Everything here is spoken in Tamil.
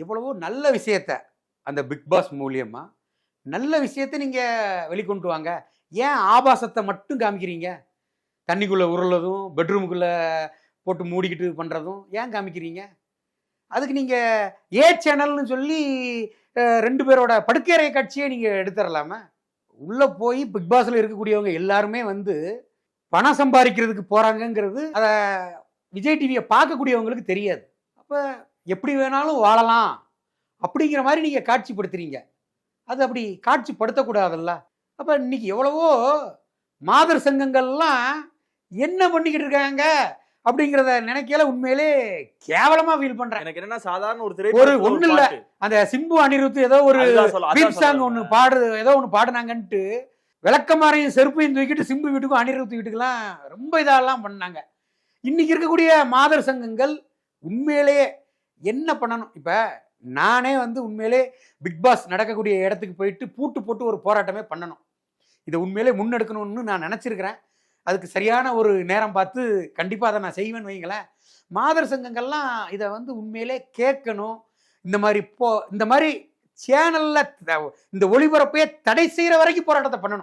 எவ்வளவோ நல்ல விஷயத்த அந்த பிக் பாஸ் மூலியமாக நல்ல விஷயத்த நீங்கள் வெளிக்கொண்டு வாங்க. ஏன் ஆபாசத்தை மட்டும் காமிக்கிறீங்க? தண்ணிக்குள்ளே உருளதும் பெட்ரூமுக்குள்ளே போட்டு மூடிக்கிட்டு பண்ணுறதும் ஏன் காமிக்கிறீங்க? அதுக்கு நீங்கள் ஏ சேனல்னு சொல்லி ரெண்டு பேரோட படுக்கையறை காட்சியை நீங்கள் எடுத்துடலாமா உள்ளே போய் பிக் பாஸில் இருக்கக்கூடியவங்க எல்லாருமே வந்து பணம் சம்பாதிக்கிறதுக்கு போகிறாங்கங்கிறது அதை விஜய் டிவியை பார்க்கக்கூடியவங்களுக்கு தெரியாது. அப்போ எப்படி வேணாலும் வாழலாம் அப்படிங்கிற மாதிரி நீங்க காட்சிப்படுத்துறீங்க. அது அப்படி காட்சிப்படுத்தக்கூடாதுல்ல. அப்ப இன்னைக்கு எவ்வளவோ மாதர் சங்கங்கள்லாம் என்ன பண்ணிக்கிட்டு இருக்காங்க அப்படிங்கிறத நினைக்கல உண்மையிலே கேவலமா ஃபீல் பண்றேன். எனக்கு என்னன்னா சாதாரண ஒரு ஒரு திரைப்படம் ஒண்ணு இல்ல. அந்த சிம்பு அனிருத் ஏதோ ஒரு பீட் சாங் ஒன்று பாடு பாடு ஏதோ ஒன்று பாடுனாங்கன்ட்டு விளக்கமாரையும் செருப்பையும் தூக்கிட்டு சிம்பு வீட்டுக்கும் அனிருத் வீட்டுக்கெல்லாம் ரொம்ப இதெல்லாம் பண்ணாங்க. இன்னைக்கு இருக்கக்கூடிய மாதர் சங்கங்கள் உண்மையிலேயே என்ன பண்ணணும்? இப்போ நானே வந்து உண்மையிலே பிக் பாஸ் நடக்கக்கூடிய இடத்துக்கு போயிட்டு பூட்டு போட்டு ஒரு போராட்டமே பண்ணணும். இதை உண்மையிலே முன்னெடுக்கணும்னு நான் நினச்சிருக்கிறேன். அதுக்கு சரியான ஒரு நேரம் பார்த்து கண்டிப்பாக அதை நான் செய்வேன்னு வைங்களேன். மாதர் சங்கங்கள்லாம் இதை வந்து உண்மையிலே கேட்கணும். இந்த மாதிரி போ இந்த மாதிரி சேனலில் இந்த ஒளிபரப்பையே தடை செய்கிற வரைக்கும் போராட்டத்தை பண்ணணும்.